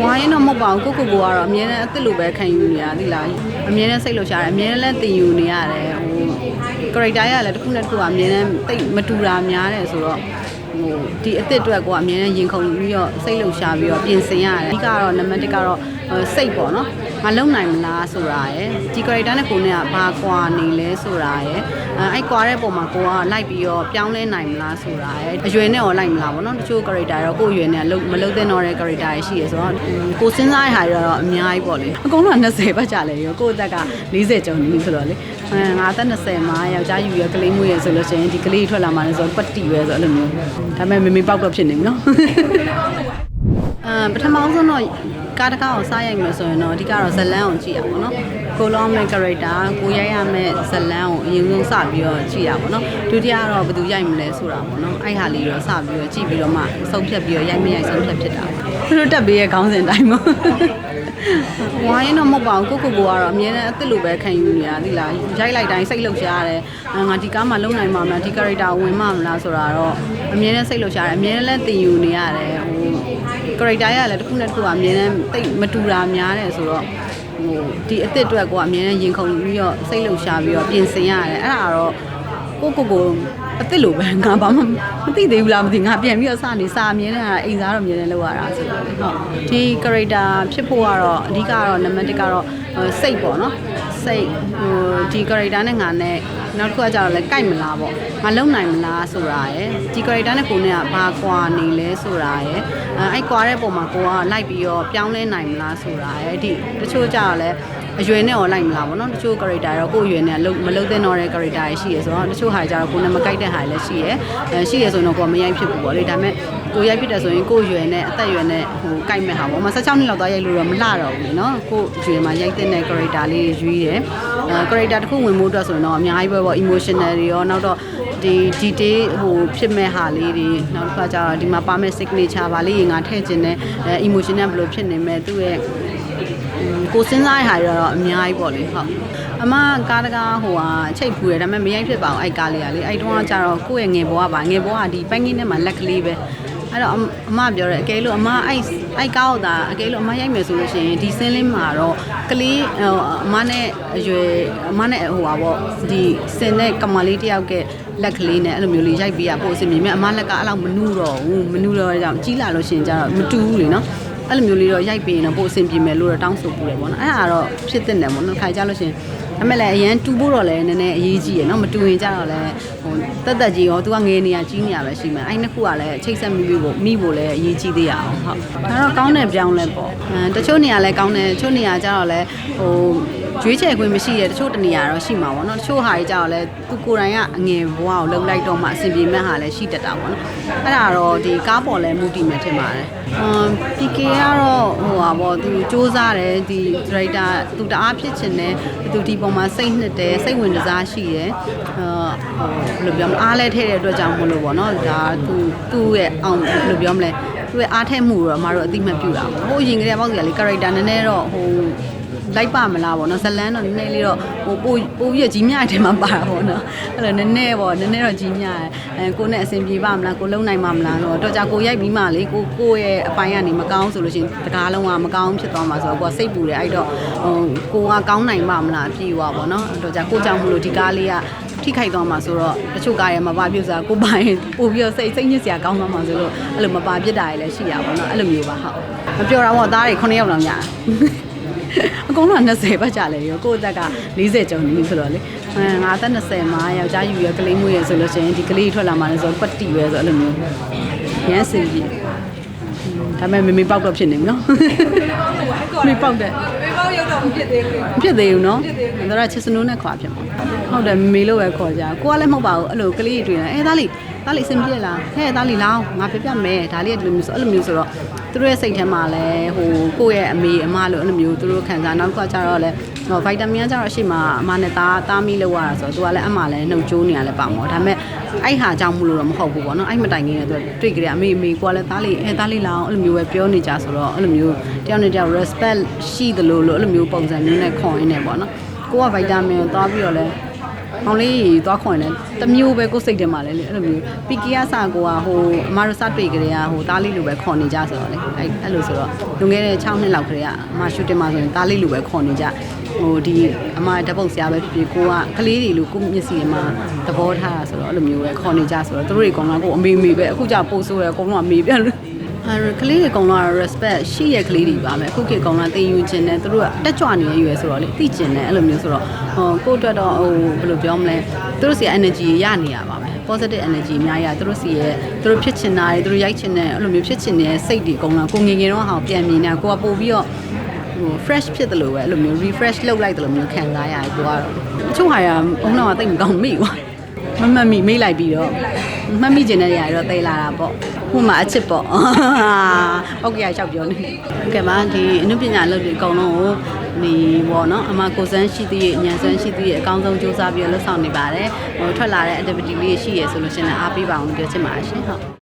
ဝိုင်းတော့မဟုတ်ပါဘူးကိုကိုကိုကတော့အမြဲတမ်းအစ်စ်လိုပဲခံယူနေရသီလားအမြဲတမ်းစိတ်လှုပ်ရှားတယ်အမြဲတမ်းလည်းတင်ယူနေရတယ်ဟို character ရလည်းတစ်ခုနဲ့တစ်ခုကအမြဲတမ်းတိတ်မတူတာများတယ်ဆိုတော့ဟိုဒီအစ်စ်အတွက်ကိုကအမြဲတမ်းရင်ခုန်ပြီးတော့စိတ်လှုပ်ရှားပြီးတော့ပြင်ဆင်ရတယ်အဓိကတော့နံပါတ်1ကတော့ဟိုစိတ်ပေါ့နော် မလုံနိုင်မလားဆိုတာရယ်ဒီ character နဲ့ကိုနဲ့ကဘာကွာနေလဲဆိုတာရယ်အဲအဲ့ကွာတဲ့ပုံမှာကိုကလိုက်ပြီးတော့ပြောင်းလဲနိုင်မလားဆိုတာရယ်အရွယ်နဲ့ရောလိုက်မလားပေါ့နော်တချို့ character ရောကိုယ့်အရွယ်နဲ့မလုံတဲ့တော့တဲ့ character တွေရှိရဆိုတော့ကိုစဉ်းစားရတဲ့ဟာတွေတော့အများကြီးပေါ့လေအကုန်လုံးက20ပတ်ကြလဲရောကိုယ့်အသက်က40ကျော်နေဆိုတော့လေအဲငါအသက်20မှာယောက်ျားယူရကလေးမွေးရဆိုလို့ရှိရင်ဒီကလေးထွက်လာမှလည်းဆိုတော့ပတ်တီပဲဆိုအဲ့လိုမျိုးဒါပေမဲ့မမေပေါက်တော့ဖြစ်နေပြီနော် အဲပထမဆုံးတော့ကားတကားကိုစားရိုက်မယ်ဆိုရင်တော့အဓိကတော့ဇလန်းကိုကြည့်ရပါတော့နော်ကိုလောမဲ့ character ကိုရိုက်ရမယ့်ဇလန်းကိုအရင်ဆုံးစပြီးတော့ကြည့်ရပါတော့ဒုတိယကတော့ဘယ်သူရိုက်မလဲဆိုတာပေါ့နော်အဲ့ဟာလေးတော့စပြီးတော့ကြည့်ပြီးတော့မှဆုံးဖြတ်ပြီးတော့ရိုက်မရိုက်ဆုံးဖြတ်ဖြစ်တာသူတို့တက်ပေးရဲ့ခေါင်းစဉ်တိုင်းပေါ့ ဝိုင်းတော့မဟုတ်ပါဘူးကိုကိုကိုကတော့အမြဲတမ်းအစ်စ်လိုပဲခံယူနေရသီလားရိုက်လိုက်တိုင်းစိတ်လှုပ်ရှားရတယ်ငါဒီကားမှလုံနိုင်မှာမလားဒီ character ဝင်မှာမလားဆိုတာတော့အမြဲတမ်းစိတ်လှုပ်ရှားတယ်အမြဲတမ်းလည်းတင်ယူနေရတယ်ဟို character ရလည်းတစ်ခုနဲ့တစ်ခုကအမြဲတမ်းတိတ်မတူတာများတယ်ဆိုတော့ဟိုဒီအစ်စ်အတွက်ကိုကအမြဲတမ်းရင်ခုန်ပြီးတော့စိတ်လှုပ်ရှားပြီးတော့ပြင်ဆင်ရတယ်အဲ့ဒါတော့ ကိုကိုကိုအစ်စ်လိုပဲငါဘာမှမသိသေးဘူးလားမသိငါပြန်ပြီးတော့စနေစာအမြဲတမ်းအိမ်စားတော့အမြဲတမ်းလုပ်ရတာဆိုတော့လေဟုတ်ဒီ character ဖြစ်ဖို့ကတော့အဓိကတော့နံပါတ်1ကတော့စိတ်ပေါ့နော်စိတ်ဟိုဒီ character နဲ့ငါနဲ့နောက်တစ်ခုကကျတော့လဲကြိုက်မလားပေါ့ငါလုံနိုင်မလားဆိုတာရယ်ဒီ character နဲ့ကိုနဲ့ကဘာကွာနေလဲဆိုတာရယ်အဲအဲ့ကွာတဲ့ပုံမှာကိုကလိုက်ပြီးတော့ပြောင်းလဲနိုင်မလားဆိုတာရယ်ဒီတချို့ကျတော့လဲ အရွယ်နဲ့ရောလိုက်မလားပေါ့နော်တချို့ character တော့ကိုယ့်အရွယ်နဲ့မလုံတဲ့တော့တဲ့ character တွေရှိရဆိုတော့တချို့ဟာကျတော့ကိုယ်နဲ့မကိုက်တဲ့ဟာတွေလည်းရှိရအဲရှိရဆိုရင်တော့ကိုယ်မရိုက်ဖြစ်ဘူးပေါ့လေဒါပေမဲ့ကိုရိုက်ဖြစ်တယ်ဆိုရင်ကိုယ့်အရွယ်နဲ့အသက်အရွယ်နဲ့ဟိုကိုက်မဲ့ဟာပေါ့မ16နှစ်လောက်သွားရိုက်လို့တော့မလှတော့ဘူးလေနော်ကိုယ့်အရွယ်မှာရိုက်တဲ့ character လေးရွေးတယ်အဲ character တစ်ခုဝင်ဖို့အတွက်ဆိုရင်တော့အများကြီးပဲပေါ့ emotional တွေရောနောက်တော့ ဒီ detail ဟိုဖြစ်မဲ့ဟာလေးတွေနောက်တစ်ခါကျတော့ဒီမှာပါမဲ့ signature ပါလေးငါထည့်ခြင်းနဲ့အဲ emotional ဘယ်လိုဖြစ်နေမဲ့သူ့ရဲ့ကိုစဉ်းစားရတဲ့ဟာတွေတော့အများကြီးပေါ့လေဟုတ်အမကားတကားဟိုဟာချိတ်ဖူးတယ်ဒါပေမဲ့မရိုက်ဖြစ်ပါဘူးအဲ့ကားလေးကလေအဲ့တုန်းကကျတော့ကိုယ့်ရဲ့ငယ်ဘဝပါငယ်ဘဝကဒီပန်းကင်းထဲမှာလက်ကလေးပဲအဲ့တော့အမပြောတယ်အကယ်လို့အမအဲ့အဲ့ကားကိုသာအကယ်လို့အမရိုက်မယ်ဆိုလို့ရှိရင်ဒီစင်းလင်းမှာတော့ကလေးဟိုအမနဲ့အရွယ်အမနဲ့ဟိုပါပေါ့ဒီစင်တဲ့ကမလေးတယောက်က လက်ကလေးနဲ့အဲ့လိုမျိုးလေးရိုက်ပေးရပို့အစီအမြင်အမလက်ကအဲ့လောက်မနူးတော့ဘူးမနူးတော့ကြောင့်ကြီးလာလို့ရှိရင်ကျတော့မတူဘူးလေနော်အဲ့လိုမျိုးလေးတော့ရိုက်ပေးရင်တော့ပို့အဆင်ပြေမယ်လို့တော့တောင်းဆိုပူတယ်ပေါ့နော်အဲ့ဒါတော့ဖြစ်တဲ့တယ်ပေါ့နော်ခါကြလို့ရှိရင်ဒါမဲ့လည်းအရန်တူဖို့တော့လည်းနည်းနည်းအရေးကြီးရယ်နော်မတူရင်ကြတော့လည်းဟိုတက်တက်ကြီးရောသူကငယ်နေရကြီးနေရပဲရှိမယ်အဲ့နှစ်ခုကလည်းချိတ်ဆက်မိဖို့မိဖို့လည်းအရေးကြီးသေးရအောင်ဟုတ်ဒါတော့ကောင်းတဲ့ပြောင်းလဲပေါ့အဲတချို့နေရာလည်းကောင်းတယ်တချို့နေရာကျတော့လည်းဟို ရွေးချယ်ခွင့်မရှိတဲ့တချို့တနေရာတော့ရှိမှာပေါ့နော်တချို့ဟာတွေကြတော့လဲသူကိုယ်တိုင်ကအငယ်ဘဝကိုလှုပ်လိုက်တော့မှအဆင်ပြေမဲ့ဟာလည်းရှိတတ်တာပေါ့နော်အဲ့ဒါတော့ဒီကားပေါ်လဲမူတည်မယ်ထင်ပါတယ်အမ် PK ကတော့ဟိုပါပေါ့သူစူးစမ်းတယ်ဒီ director သူတအားဖြစ်ချင်တယ်သူဒီပုံမှာစိတ်နှစ်တယ်စိတ်ဝင်စားရှိတယ်အာဟိုဘယ်လိုပြောမလဲအားလဲထည့်တဲ့အတွက်ကြောင့်မလို့ပေါ့နော်ဒါသူသူ့ရဲ့အောင်ဘယ်လိုပြောမလဲသူ့ရဲ့အားထည့်မှုတော့အမတို့အတိမတ်ပြတာပေါ့ဟိုအရင်ကတည်းကပေါ့ကလေး character နည်းနည်းတော့ဟို လိုက်ပါမလားပေါ့နော်ဇလန်းတော့နည်းနည်းလေးတော့ဟိုပို့ပို့ပြီးကြီးမြတဲ့မှာပါတာပေါ့နော်အဲ့လိုနည်းနည်းပေါ့နည်းနည်းတော့ကြီးမြရဲအဲကိုနဲ့အဆင်ပြေပါမလားကိုလုံနိုင်မှာမလားတော့တော့ကြကိုရိုက်ပြီးမှလေကိုကိုရဲ့အပိုင်းကနေမကောင်းဆိုလို့ရှိရင်တကားလုံးကမကောင်းဖြစ်သွားမှာဆိုတော့ကိုကစိတ်ပူတယ်အဲ့တော့ဟိုကိုကကောင်းနိုင်မှာမလားအပြေွားပေါ့နော်တော့ကြကိုကြောင့်မလို့ဒီကားလေးကထိခိုက်သွားမှာဆိုတော့တချို့ကားရမပါပြစ်စားကိုပိုင်ပို့ပြီးတော့စိတ်စိတ်ညစ်စရာကောင်းသွားမှာဆိုလို့အဲ့လိုမပါပြစ်တာရလည်းရှိရပါတော့အဲ့လိုမျိုးပါဟုတ်မပြောတာပေါ့သားတွေ9ယောက်လောက်ညာ အကုန်လုံးက20ပတ်ကြလဲရောကိုယ့်အသက်က40ကျော်နေပြီဆိုတော့လေအဲငါအသက်20မှာယောက်ျားယူရကလေးမွေးရဆိုလို့ရှိရင်ဒီကလေးထွက်လာမှလည်းဆိုတော့ပတ်တီပဲဆိုအဲ့လိုမျိုးရမ်းစင်ပြီဒါပေမဲ့မမေပေါက်တော့ဖြစ်နေပြီနော်မေပေါက်တယ်မေပေါင်းရုပ်တော့မဖြစ်သေးဘူးမဖြစ်သေးဘူးနော်ဒါတော့ချစ်စနိုးနဲ့ခွာဖြစ်မှာဟုတ်တယ်မမေလို့ပဲခေါ်ကြကိုကလည်းမဟုတ်ပါဘူးအဲ့လိုကလေးတွေတွေ့နေအဲသားလေးသားလေးအဆင်ပြေလားဟဲ့သားလေးလောင်းငါပြပြမယ်ဒါလေးကဒီလိုမျိုးဆိုအဲ့လိုမျိုးဆိုတော့ သူတို့ရဲ့စိတ်ထဲမှာလည်းဟိုကိုယ့်ရဲ့အမေအမလို့အဲ့လိုမျိုးသူတို့ခံစားနောက်ကကြတော့လည်းဟိုဗိုက်တာမင်ကကြတော့အရှိမအမနဲ့သားသားမီးလောက်ရတာဆိုတော့သူကလည်းအမလည်းနှုတ်ကြိုးနေရလဲပါမောဒါပေမဲ့အဲ့ဟာကြောင့်မလို့တော့မဟုတ်ဘူးပေါ့နော်အဲ့မတိုင်ခင်နဲ့သူတွေ့ကြတယ်အမေအမေကိုကလည်းသားလေးအဲသားလေးလောင်းအဲ့လိုမျိုးပဲပြောနေကြဆိုတော့အဲ့လိုမျိုးတယောက်နဲ့တယောက် respect ရှိသလိုလို့အဲ့လိုမျိုးပုံစံမျိုးနဲ့ခွန်ရင်းနေပေါ့နော်ကိုကဗိုက်တာမင်ကိုသွားပြီးတော့လဲ မောင်လေးသွားခွန်တယ်တမျိုးပဲကိုယ်စိတ်ထဲမှာလဲလေအဲ့လိုမျိုးပီကီယာစာကိုကဟိုအမတို့စတွေ့ကြတဲ့ကဟိုတားလေးလိုပဲခေါ်နေကြဆိုတော့လေအဲ့အဲ့လိုဆိုတော့လွန်ခဲ့တဲ့6နှစ်လောက်ကလေးကအမရှူတင်မှာဆိုရင်တားလေးလိုပဲခေါ်နေကြဟိုဒီအမဓာတ်ပုံဆရာပဲဖြစ်ဖြစ်ကိုကကလေးတွေလိုကိုမျက်စိထဲမှာသဘောထားတာဆိုတော့အဲ့လိုမျိုးပဲခေါ်နေကြဆိုတော့သူတို့တွေကောင်ကကိုအမေမေပဲအခုကျပို့ဆိုရအကုန်လုံးအမေပြန်လို့ အဲကလေးတွေအကုန်လုံးက respect ရှိရဲ့ကလေးတွေပါမယ်အခုခေတ်အကုန်လုံးတင်ယူခြင်းနဲ့သူတို့ကတက်ကြွနေတဲ့ရွယ်ဆိုတော့လေသိကျင်တယ်အဲ့လိုမျိုးဆိုတော့ဟိုကိုယ့်အတွက်တော့ဟိုဘယ်လိုပြောမလဲသူတို့စီ energy ရနေရပါမယ် positive energy အများကြီးရသူတို့စီရဲ့သူတို့ဖြစ်ချင်တာတွေသူတို့ရိုက်ချင်တဲ့အဲ့လိုမျိုးဖြစ်ချင်တဲ့စိတ်တွေအကုန်လုံးကိုငယ်ငယ်တော့ဟာပြန်မြင်နေတာကိုကပို့ပြီးတော့ဟို fresh ဖြစ်တယ်လို့ပဲအဲ့လိုမျိုး refresh လုပ်လိုက်တယ်လို့မျိုးခံစားရတယ်ကိုကတော့အချို့ဟာရအုံတော့တိတ်မကောင်းမိဘူးမမှတ်မိမိလိုက်ပြီးတော့ မှတ်မိကျင်တဲ့နေရာတွေတော့တိတ်လာတာပေါ့ဟိုမှာအချစ်ပေါ့ဟုတ်ကဲ့ရောက်ပြောနေဟုတ်ကဲ့ပါဒီအနုပညာလုပ်တွေအကုန်လုံးကိုဒီပေါ့နော်အမကိုစန်းရှိသေးရဲ့ညံစန်းရှိသေးရဲ့အကောင်းဆုံးစူးစမ်းပြီးတော့လုပ်ဆောင်နေပါတယ်ဟိုထွက်လာတဲ့ activity လေးရှိရဆိုလို့ရှရင်လည်းအားပေးပါအောင်လို့ပြောချင်ပါတယ်ရှင်ဟုတ်